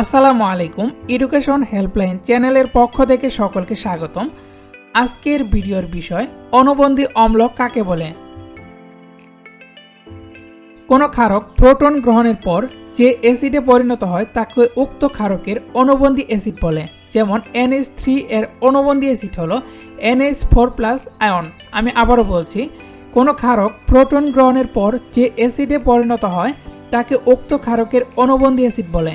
আসসালামু আলাইকুম education helpline চ্যানেলের পক্ষ থেকে সকলকে স্বাগতম। আজকের ভিডিওর বিষয়, অণুবন্ধী অম্ল কাকে বলে? কোনো ক্ষারক প্রোটন গ্রহণের পর যে অ্যাসিডে পরিণত হয়, তাকে উক্ত ক্ষারকের অণুবন্ধী অ্যাসিড বলে। যেমন এনএস থ্রি এর অণুবন্ধী অ্যাসিড হলো এনএস ফোর প্লাস আয়ন আমি আবারও বলছি, কোনো ক্ষারক প্রোটন গ্রহণের পর যে অ্যাসিডে পরিণত হয়, তাকে উক্ত ক্ষারকের অণুবন্ধী অ্যাসিড বলে।